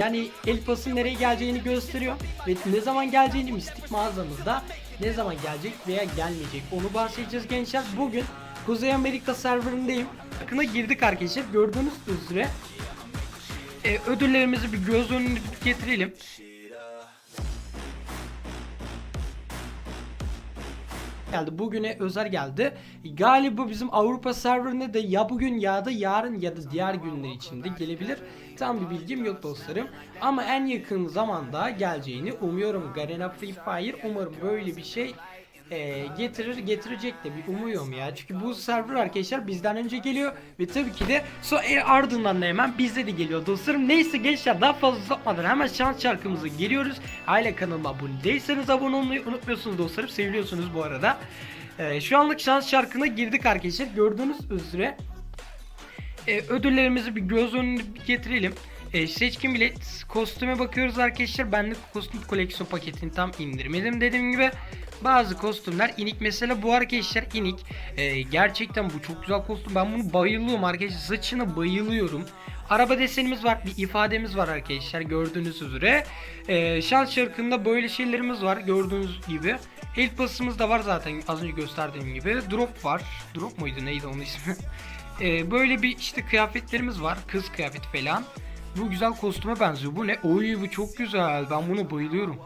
Yani el pasın nereye geleceğini gösteriyor ve ne zaman geleceğini mistik mağazamızda ne zaman gelecek veya gelmeyecek onu bahsedeceğiz gençler. Bugün Kuzey Amerika serverındayım. Yakına girdik arkadaşlar. Gördüğünüz üzere e, ödüllerimizi bir göz önüne getirelim. Geldi. Bugüne özel geldi. Galiba bizim Avrupa serverine de ya bugün ya da yarın ya da diğer günler içinde gelebilir. Tam bir bilgim yok dostlarım. Ama en yakın zamanda geleceğini umuyorum. Garena Free Fire umarım böyle bir şey e, getirir getirecek de bir umuyorum ya. Çünkü bu server arkadaşlar bizden önce geliyor ve tabii ki de so e, ardından da hemen bizde de geliyor dostlarım. Neyse gençler daha fazla uzatmadan hemen şans şarkımızı geliyoruz. Aile kanalıma abone değilseniz abone olmayı unutmuyorsunuz dostlarım. Seviliyorsunuz bu arada. E, şu anlık şans şarkına girdik arkadaşlar. Gördüğünüz üzere e, ödüllerimizi bir göz önüne getirelim. E, seçkin bilet kostüme bakıyoruz arkadaşlar. Ben de kostüm koleksiyon paketini tam indirmedim dediğim gibi. Bazı kostümler inik mesela bu arkadaşlar inik. E, gerçekten bu çok güzel kostüm. Ben bunu bayılıyorum arkadaşlar. Saçına bayılıyorum. Araba desenimiz var. Bir ifademiz var arkadaşlar gördüğünüz üzere. E, şans şarkında böyle şeylerimiz var gördüğünüz gibi. El pasımız da var zaten az önce gösterdiğim gibi. Drop var. Drop muydu neydi onun ismi? Ee, böyle bir işte kıyafetlerimiz var. Kız kıyafeti falan. Bu güzel kostüme benziyor. Bu ne? Oy bu çok güzel. Ben buna bayılıyorum.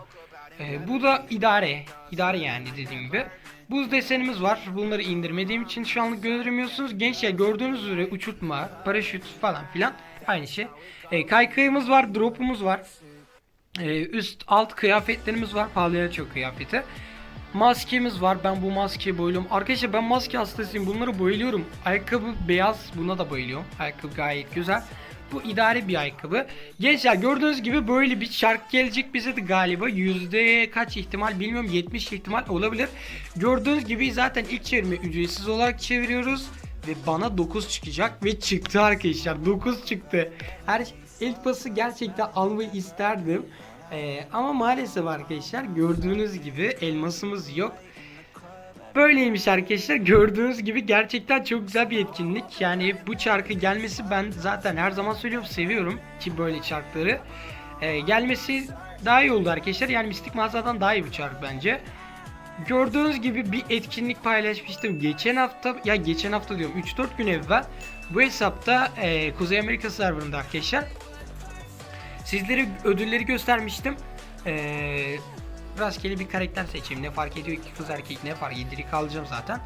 Ee, bu da idare. İdare yani dediğim gibi. Buz desenimiz var. Bunları indirmediğim için şu anlık göremiyorsunuz. Gençler gördüğünüz üzere uçurtma, paraşüt falan filan aynı şey. Ee, kaykayımız var, drop'umuz var. Ee, üst alt kıyafetlerimiz var. Palyaço kıyafeti. Maskemiz var. Ben bu maskeye bayılıyorum. Arkadaşlar ben maske hastasıyım. Bunları bayılıyorum. Ayakkabı beyaz. Buna da bayılıyorum. Ayakkabı gayet güzel. Bu idare bir ayakkabı. Gençler gördüğünüz gibi böyle bir şarkı gelecek bize de galiba. Yüzde kaç ihtimal bilmiyorum. 70 ihtimal olabilir. Gördüğünüz gibi zaten ilk çevirme ücretsiz olarak çeviriyoruz. Ve bana 9 çıkacak. Ve çıktı arkadaşlar. 9 çıktı. Her ilk pası gerçekten almayı isterdim. Ee, ama maalesef arkadaşlar gördüğünüz gibi elmasımız yok. Böyleymiş arkadaşlar. Gördüğünüz gibi gerçekten çok güzel bir etkinlik. Yani bu çarkı gelmesi ben zaten her zaman söylüyorum seviyorum ki böyle çarkları. Ee, gelmesi daha iyi oldu arkadaşlar. Yani Mistik Mağaza'dan daha iyi bir çark bence. Gördüğünüz gibi bir etkinlik paylaşmıştım. Geçen hafta ya geçen hafta diyorum 3-4 gün evvel bu hesapta e, Kuzey Amerika serverında arkadaşlar Sizlere ödülleri göstermiştim. Ee, rastgele bir karakter seçeyim. Ne fark ediyor ki kız erkek ne fark ediyor kalacağım zaten.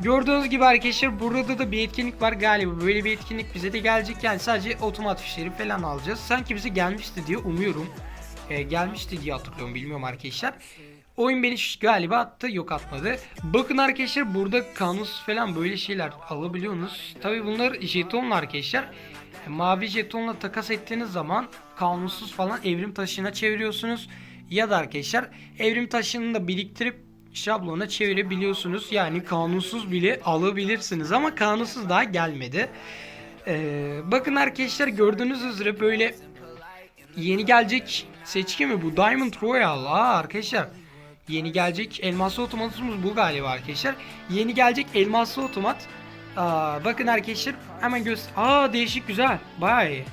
Gördüğünüz gibi arkadaşlar burada da bir etkinlik var galiba. Böyle bir etkinlik bize de gelecek. Yani sadece otomat fişleri falan alacağız. Sanki bize gelmişti diye umuyorum. Ee, gelmişti diye hatırlıyorum. Bilmiyorum arkadaşlar. Oyun beni galiba attı. Yok atmadı. Bakın arkadaşlar burada kanus falan böyle şeyler alabiliyorsunuz. Tabi bunlar jetonla arkadaşlar. E, Mavi jetonla takas ettiğiniz zaman kanunsuz falan evrim taşına çeviriyorsunuz. Ya da arkadaşlar evrim taşını da biriktirip şablona çevirebiliyorsunuz. Yani kanunsuz bile alabilirsiniz ama kanunsuz daha gelmedi. Ee, bakın arkadaşlar gördüğünüz üzere böyle yeni gelecek seçki mi bu? Diamond Royal. Aa arkadaşlar yeni gelecek elmaslı otomatımız bu galiba arkadaşlar. Yeni gelecek elmaslı otomat. Aa, bakın arkadaşlar hemen göster. Aa değişik güzel. İyi.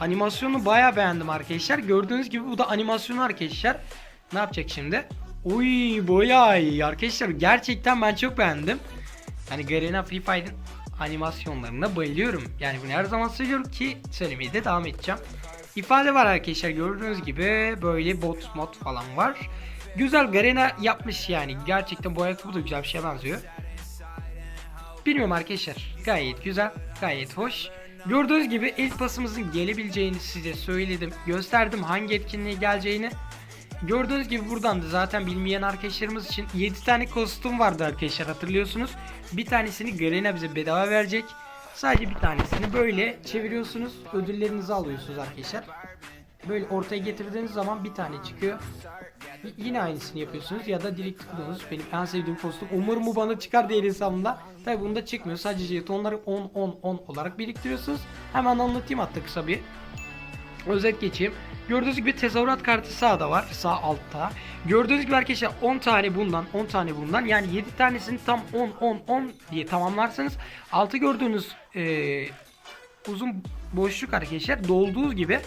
Animasyonu bayağı beğendim arkadaşlar. Gördüğünüz gibi bu da animasyonu arkadaşlar. Ne yapacak şimdi? Uy bayağı iyi arkadaşlar. Gerçekten ben çok beğendim. Hani Garena Free Fire'ın animasyonlarına bayılıyorum. Yani bunu her zaman söylüyorum ki söylemeye de devam edeceğim. İfade var arkadaşlar gördüğünüz gibi böyle bot mod falan var. Güzel Garena yapmış yani. Gerçekten bu ayakkabı da güzel bir şeye benziyor. Bilmiyorum arkadaşlar. Gayet güzel. Gayet hoş. Gördüğünüz gibi ilk pasımızın gelebileceğini size söyledim. Gösterdim hangi etkinliğe geleceğini. Gördüğünüz gibi buradan da zaten bilmeyen arkadaşlarımız için 7 tane kostüm vardı arkadaşlar hatırlıyorsunuz. Bir tanesini Garena bize bedava verecek. Sadece bir tanesini böyle çeviriyorsunuz. Ödüllerinizi alıyorsunuz arkadaşlar. Böyle ortaya getirdiğiniz zaman bir tane çıkıyor. Yine aynısını yapıyorsunuz ya da direkt tıklıyorsunuz. Benim en sevdiğim kostüm. Umarım bu bana çıkar diye hesabımda. Tabi bunda çıkmıyor. Sadece jetonları 10 10 10 olarak biriktiriyorsunuz. Hemen anlatayım hatta kısa bir. Özet geçeyim. Gördüğünüz gibi tezahürat kartı sağda var. Sağ altta. Gördüğünüz gibi arkadaşlar 10 tane bundan 10 tane bundan yani 7 tanesini tam 10 10 10 diye tamamlarsanız altı gördüğünüz eee uzun boşluk arkadaşlar dolduğu gibi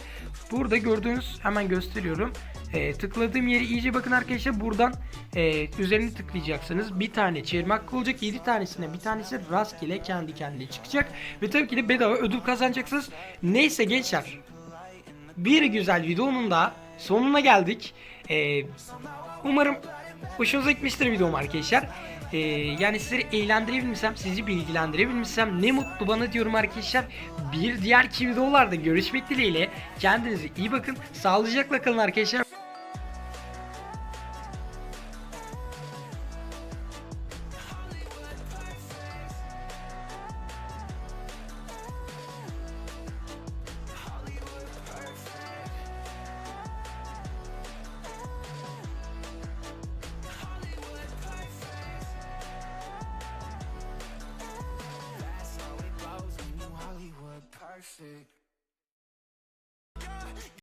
Burada gördüğünüz hemen gösteriyorum. Ee, tıkladığım yeri iyice bakın arkadaşlar. Buradan e, üzerine tıklayacaksınız. Bir tane çevirme hakkı olacak. 7 tanesine bir tanesi rastgele kendi kendine çıkacak. Ve tabii ki de bedava ödül kazanacaksınız. Neyse gençler. Bir güzel videonun da sonuna geldik. Ee, umarım hoşunuza gitmiştir videom arkadaşlar. Ee, yani sizleri eğlendirebilmişsem, sizi bilgilendirebilmişsem ne mutlu bana diyorum arkadaşlar. Bir diğerki videolarda görüşmek dileğiyle. Kendinize iyi bakın. Sağlıcakla kalın arkadaşlar.